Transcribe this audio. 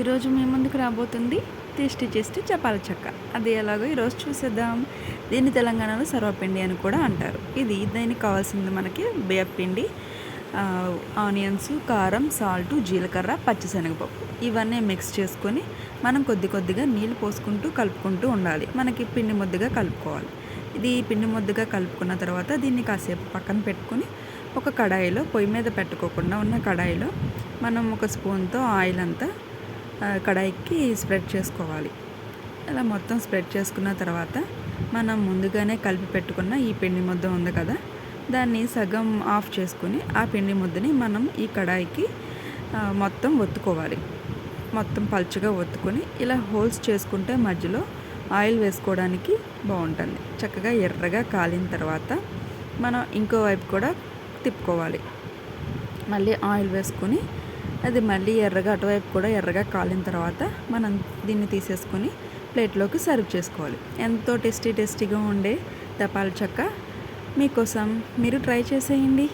ఈరోజు మీ ముందుకు రాబోతుంది టేస్టీ టేస్టీ చపాల చెక్క. అది ఎలాగో ఈరోజు చూసేద్దాం. దీన్ని తెలంగాణలో సర్వపిండి అని కూడా అంటారు. ఇది దీనికి కావాల్సింది మనకి బియ్యపిండి ఆనియన్స్ కారం సాల్ట్ జీలకర్ర పచ్చిశనగపప్పు. ఇవన్నీ మిక్స్ చేసుకొని మనం కొద్ది కొద్దిగా నీళ్ళు పోసుకుంటూ కలుపుకుంటూ ఉండాలి. మనకి పిండి ముద్దగా కలుపుకోవాలి. ఇది పిండి ముద్దగా కలుపుకున్న తర్వాత దీన్ని కాసేపు పక్కన పెట్టుకొని ఒక కడాయిలో పొయ్యి మీద పెట్టుకోకుండా ఉన్న కడాయిలో మనం ఒక స్పూన్తో ఆయిల్ అంతా కడాయికి స్ప్రెడ్ చేసుకోవాలి. అలా మొత్తం స్ప్రెడ్ చేసుకున్న తర్వాత మనం ముందుగానే కలిపి పెట్టుకున్న ఈ పిండి ముద్ద ఉంది కదా దాన్ని సగం ఆఫ్ చేసుకుని ఆ పిండి ముద్దని మనం ఈ కడాయికి మొత్తం ఒత్తుకోవాలి. మొత్తం పలుచగా ఒత్తుకొని ఇలా హోల్స్ చేసుకుంటే మధ్యలో ఆయిల్ వేసుకోవడానికి బాగుంటుంది. చక్కగా ఎర్రగా కాలిన తర్వాత మనం ఇంకో వైపు కూడా తిప్పుకోవాలి. మళ్ళీ ఆయిల్ వేసుకొని అది మళ్ళీ ఎర్రగా అటువైపు కూడా ఎర్రగా కాలిన తర్వాత మనం దీన్ని తీసేసుకొని ప్లేట్లోకి సర్వ్ చేసుకోవాలి. ఎంతో టేస్టీ టేస్టీగా ఉండే తపాల చెక్క మీకోసం మీరు ట్రై చేసేయండి.